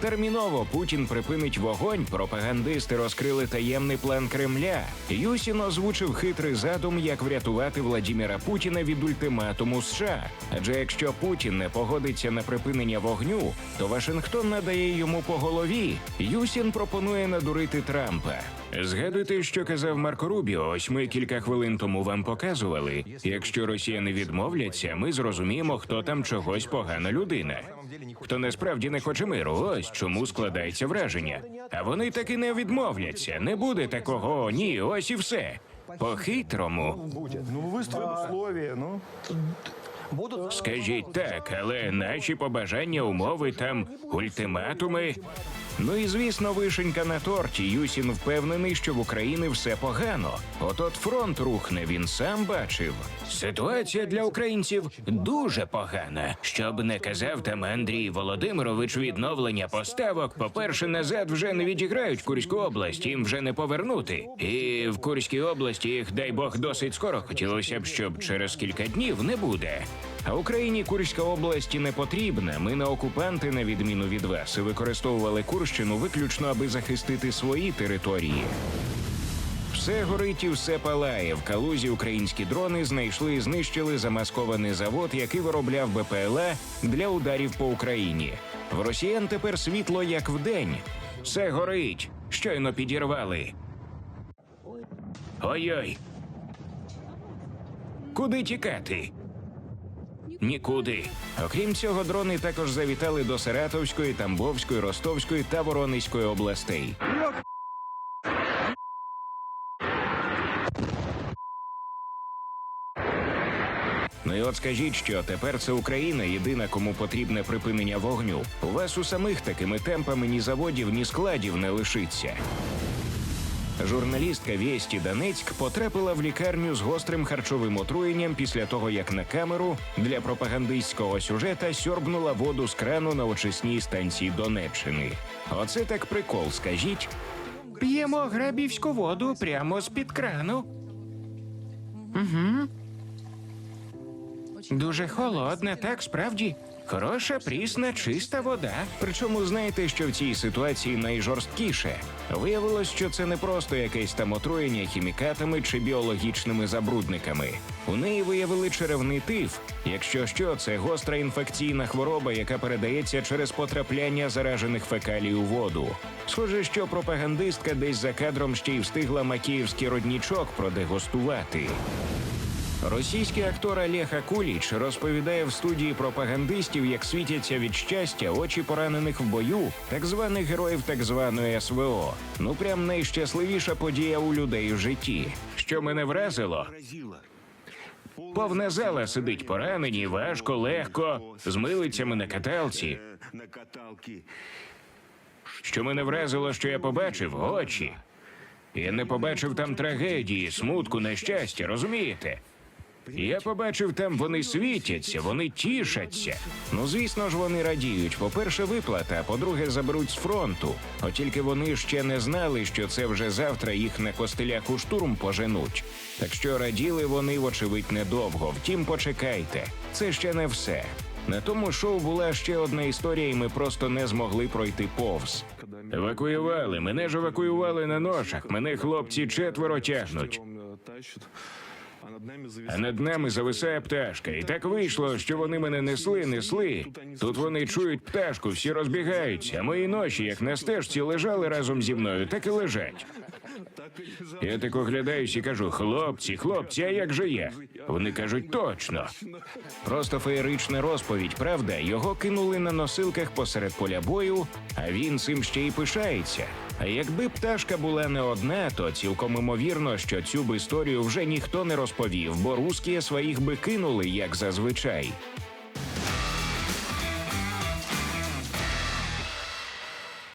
Терміново Путін припинить вогонь. Пропагандисти розкрили таємний план Кремля. Юсін озвучив хитрий задум, як врятувати Владіміра Путіна від ультиматуму США. Адже якщо Путін не погодиться на припинення вогню, то Вашингтон надає йому по голові. Юсін пропонує надурити Трампа. Згадуйте, що казав Марко Рубіо. Ось ми кілька хвилин тому вам показували. Якщо росіяни відмовляться, ми зрозуміємо, хто там чогось погана людина. Хто насправді не хоче миру, ось чому складається враження. А вони таки не відмовляться. Не буде такого, ні, ось і все. По-хитрому. Ну, Ну, выставим условия, ну. Будут Скажіть так, але наші побажання, умови там, ультиматуми. Ну і звісно, вишенька на торті. Юсін впевнений, що в Україні все погано. От-от фронт рухне, він сам бачив. Ситуація для українців дуже погана. Щоб не казав там Андрій Володимирович, відновлення поставок. По-перше, назад вже не відіграють Курську область, їм вже не повернути. І в Курській області їх, дай Бог, досить скоро хотілося б, щоб через кілька днів не буде. А Україні Курська область не потрібна. Ми не окупанти, на відміну від вас, використовували Курщину виключно, аби захистити свої території. Все горить і все палає. В калузі українські дрони знайшли і знищили замаскований завод, який виробляв БПЛА для ударів по Україні. В росіян тепер світло як вдень. Все горить. Щойно підірвали. Ой-ой. Куди тікати? Нікуди. Окрім цього, дрони також завітали до Саратовської, Тамбовської, Ростовської та Воронезької областей. Ну і от скажіть, що тепер це Україна єдина, кому потрібне припинення вогню. У вас у самих такими темпами ні заводів, ні складів не лишиться. Журналістка Вєсті Донецьк потрапила в лікарню з гострим харчовим отруєнням після того, як на камеру для пропагандистського сюжета сьорбнула воду з крану на очисній станції Донеччини. Оце так прикол, скажіть. П'ємо грабівську воду прямо з під крану. Угу. Дуже холодна, так справді. Хороша, прісна, чиста вода. Причому знаєте, що в цій ситуації найжорсткіше виявилось, що це не просто якесь там отруєння хімікатами чи біологічними забрудниками. У неї виявили черевний тиф. Якщо що, це гостра інфекційна хвороба, яка передається через потрапляння заражених фекалій у воду. Схоже, що пропагандистка десь за кадром ще й встигла макіївський роднічок продегустувати. Російський актор Олег Акуліч розповідає в студії пропагандистів, як світяться від щастя очі поранених в бою, так званих героїв так званої СВО. Ну прям найщасливіша подія у людей в житті. Що мене вразило, повна зала сидить поранені, важко, легко, з милицями на каталці. Що мене вразило, що я побачив очі. Я не побачив там трагедії, смутку, нещастя, розумієте? Я побачив там, вони світяться, вони тішаться. Ну, звісно ж, вони радіють. По-перше, виплата, а по-друге, заберуть з фронту. От тільки вони ще не знали, що це вже завтра їх на костелях у штурм поженуть. Так що раділи вони, вочевидь, недовго. Втім, почекайте, це ще не все. На тому шоу була ще одна історія, і ми просто не змогли пройти повз. Евакуювали. Мене ж евакуювали на ношах. Мене хлопці четверо тягнуть. А над нами зависає пташка. І так вийшло, що вони мене несли, несли. Тут вони чують пташку, всі розбігаються. Мої ночі, як на стежці, лежали разом зі мною, так і лежать. Я так оглядаюсь і кажу: хлопці, хлопці, а як же я? Вони кажуть, точно. Просто феєрична розповідь, правда? Його кинули на носилках посеред поля бою, а він цим ще й пишається. А якби пташка була не одна, то цілком імовірно, що цю б історію вже ніхто не розповів, бо русські своїх би кинули, як зазвичай.